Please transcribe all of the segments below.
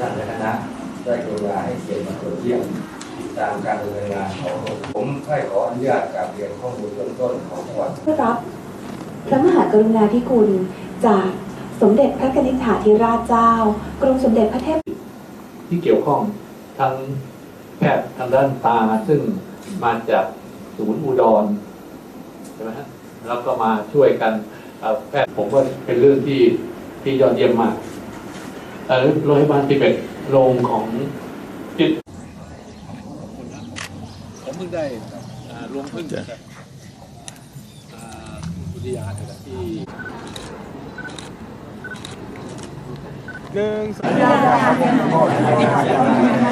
ท่านและคณะได้กรุณาให้เกียรติมาตรวจเยี่ยมตามการดำเนินงานของผมผมให้ขออนุญาตกราบเรียนข้อมูลเบื้องต้นของจังหวัดรับพระมหากรุณาธิคุณจากสมเด็จพระกนิษฐาธิราชเจ้ากรมสมเด็จพระเทพที่เกี่ยวข้องทั้งแพทย์ทางด้านตาซึ่งมาจากศูนย์อุดรใช่ไหมฮะแล้วก็มาช่วยกันแพทย์ผมว่าเป็นเรื่องที่ที่ยอดเยี่ยมมาก โรงพยาบาลที่เป็นโรงของจิตผมเพิ่งได้อ่ารวมพึ่งจากอ่าอุทยานนะครับที่ค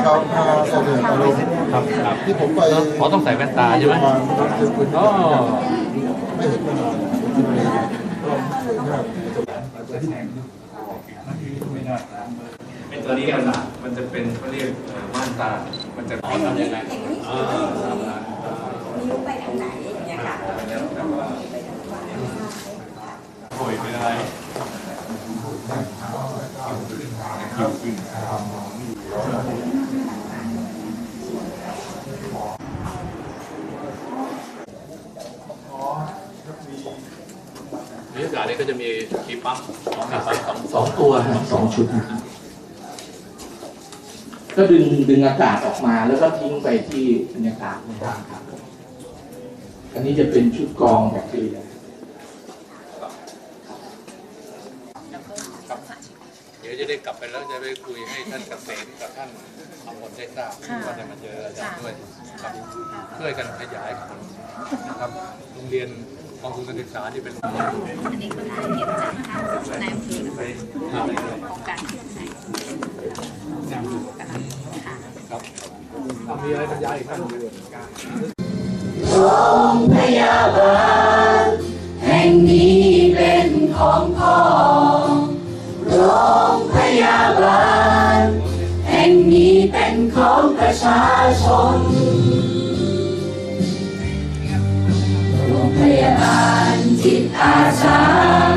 รับพาเสด็จอารมณ์ครับครับที่ผมไปอ๋อต้องใส่แว่นตาใช่ไหมมาคือคุณอ๋อไม่เห็นมานาน เป็นตัวนี้มันมันจะเป็นเขาเรียกเอ่อม่านตา มันจะทำยังไงอ่านิ้วไปทางไหนอย่างเงี้ยค่ะโอยเป็นอะไรวิทยา ศาสตร์นี่ก็จะมีมีปั๊มสองมีปั๊มสองสองตัวครับสองชุดนะครับก็ดึงดึงอากาศออกมาแล้วก็ทิ้งไปที่บรรยากาศนะครับ อันนี้จะเป็นชุดกรองแบคทีเรียเดี๋ยวจะได้กลับไปแล้วจะไปคุยให้ท่านเกษมกับท่านอมรได้ทราบว่าจะมาเจออาจารย์ด้วยครับช่วยกันขยายผลนะครับโรงเรียน กองทุนการศึกษาที่เป็นอันนี้ก็ได้เห็นจากนายอำเภอโครงการที่ไหนครับมีอะไรบรรยายอีกท่านพยาบาลแห่งนี้เป็นของพ่อโรงพยาบาลแห่งนี้เป็นของประชาชน อาสา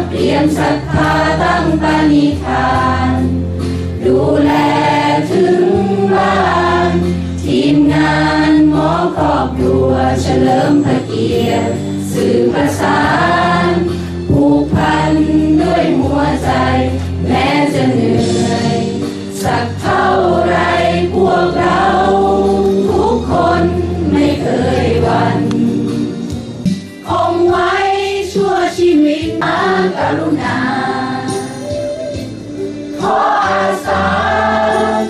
เปลี่ยนศรัทธาตั้งปณิธาน ดูแลถึงบ้าน ทีมงานหมอครอบครัวเฉลิมพระเกียรติสื่อภาษา มากรุณา ขออาสา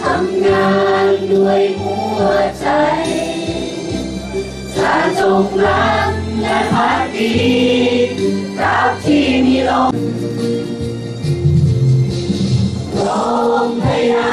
ทำงานด้วยหัวใจจะจงรักและพดีตราที่มีลมลมพยา